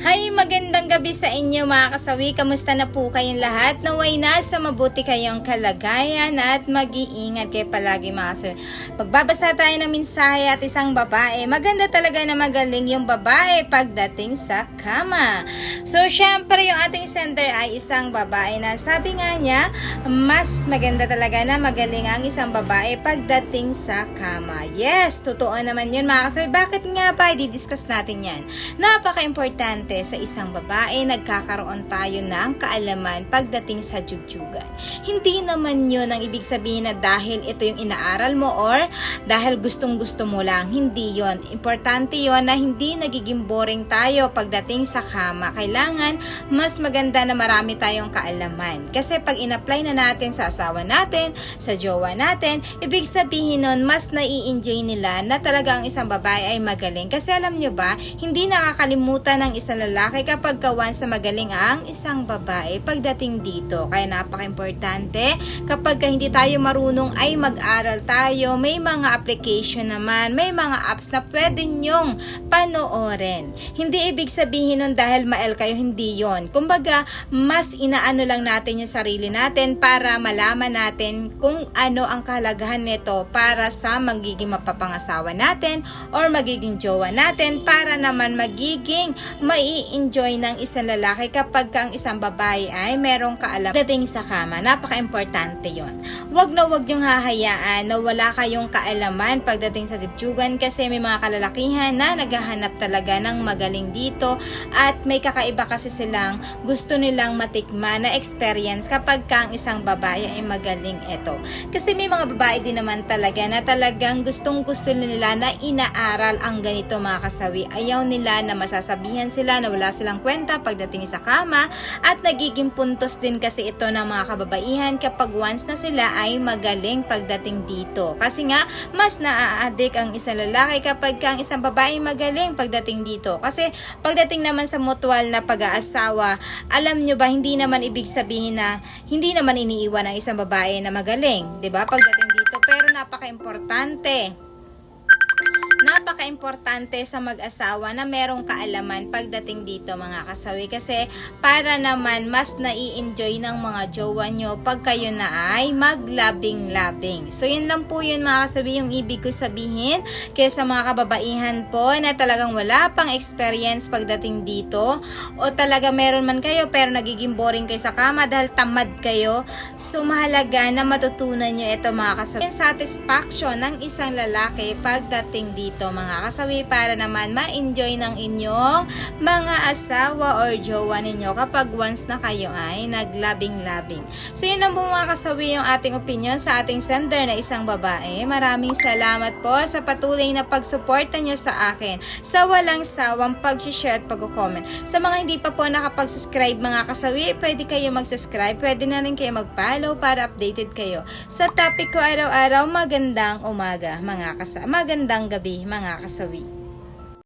Hi, magandang gabi sa inyo mga kasawi. Kamusta na po kayong lahat? Naway na sa mabuti kayong kalagayan at mag-iingat kayo palagi mga kasawi. Magbabasa tayo ng mensahe at isang babae. Maganda talaga na magaling yung babae pagdating sa kama. So, syempre yung ating sender ay isang babae na sabi nga niya, mas maganda talaga na magaling ang isang babae pagdating sa kama. Yes, totoo naman yun mga kasawi. Bakit nga ba? I-discuss natin yan. Napaka-importante sa isang babae, nagkakaroon tayo ng kaalaman pagdating sa jugjuggan. Hindi naman yun ang ibig sabihin na dahil ito yung inaaral mo or dahil gustong gusto mo lang. Hindi yon Importante yon na hindi nagiging boring tayo pagdating sa kama. Kailangan mas maganda na marami tayong kaalaman. Kasi pag in-apply na natin sa asawa natin, sa jowa natin, ibig sabihin nun, mas nai-enjoy nila na talaga ang isang babae ay magaling. Kasi alam nyo ba, hindi nakakalimutan ng isang lalaki kapag kawan sa magaling ang isang babae pagdating dito. Kaya napaka-importante kapag ka hindi tayo marunong ay mag-aral tayo. May mga application naman, may mga apps na pwede nyong panoorin. Hindi ibig sabihin nun dahil mael kayo, hindi yon. Kumbaga, mas inaano lang natin yung sarili natin para malaman natin kung ano ang kahalagahan nito para sa magiging mapapangasawa natin or magiging jowa natin para naman magiging mai-enjoy ng isang lalaki kapag ka ang isang babae ay merong kaalam dating sa kama. Napaka-importante yon. Huwag na huwag yung hahayaan na wala kayong kaalaman pagdating sa zibjugan kasi may mga kalalakihan na naghahanap talaga ng magaling dito at may kakaiba kasi silang gusto nilang matikman na experience kapag ka ang isang babae ay magaling ito. Kasi may mga babae din naman talaga na talagang gustong gusto nila na inaaral ang ganito mga kasawi. Ayaw nila na masasabihan sila na wala silang kwenta pagdating sa kama at nagiging puntos din kasi ito ng mga kababaihan kapag once na sila ay magaling pagdating dito. Kasi nga, mas naaadik ang isang lalaki kapag ka ang isang babae magaling pagdating dito. Kasi pagdating naman sa mutual na pag-aasawa, alam nyo ba, hindi naman ibig sabihin na hindi naman iniiwan ang isang babae na magaling. ba Pagdating dito. Pero napaka-importante napaka-importante sa mag-asawa na merong kaalaman pagdating dito mga kasawi kasi para naman mas nai-enjoy ng mga jowa nyo pag kayo na ay maglabing-labing. So yun lang po yun mga kasawi yung ibig ko sabihin kaya sa mga kababaihan po na talagang wala pang experience pagdating dito o talaga meron man kayo pero nagiging boring kayo sa kama dahil tamad kayo. So mahalaga na matutunan nyo ito mga kasawi. Yung satisfaction ng isang lalaki pagdating dito mga kasawi para naman ma-enjoy ng inyong mga asawa or jowa ninyo kapag once na kayo ay naglabing-labing. So yun lang po mga kasawi yung ating opinion sa ating sender na isang babae. Maraming salamat po sa patuloy na pagsuporta nyo sa akin sa walang sawang pag-share at pag-comment. Sa mga hindi pa po nakapag-subscribe mga kasawi, pwede kayo mag-subscribe, pwede na rin kayo mag-follow para updated kayo. Sa topic ko araw-araw, magandang umaga mga kasawi, magandang gabi mga kasawi.